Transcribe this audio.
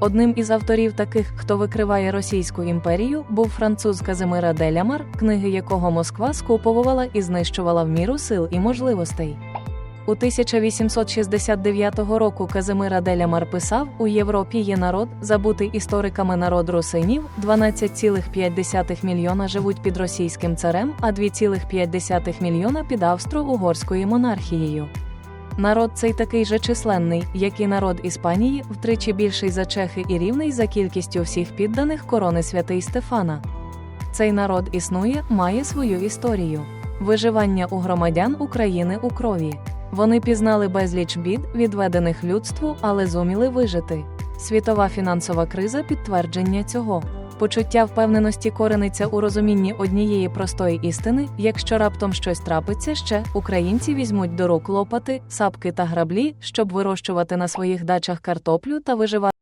Одним із авторів таких, хто викриває Російську імперію, був француз Казимира Делямар, книги якого Москва скуповувала і знищувала в міру сил і можливостей. У 1869 року Казимира Делямар писав: у Європі є народ, забутий істориками народ русинів, 12,5 мільйона живуть під російським царем, а 2,5 мільйона під австро-угорською монархією. Народ цей такий же численний, як і народ Іспанії, втричі більший за чехи і рівний за кількістю всіх підданих корони святий Стефана. Цей народ існує, має свою історію. Виживання у громадян України у крові. Вони пізнали безліч бід, відведених людству, але зуміли вижити. Світова фінансова криза підтвердження цього. Почуття впевненості корениться у розумінні однієї простої істини: якщо раптом щось трапиться ще, українці візьмуть до рук лопати, сапки та граблі, щоб вирощувати на своїх дачах картоплю та виживати.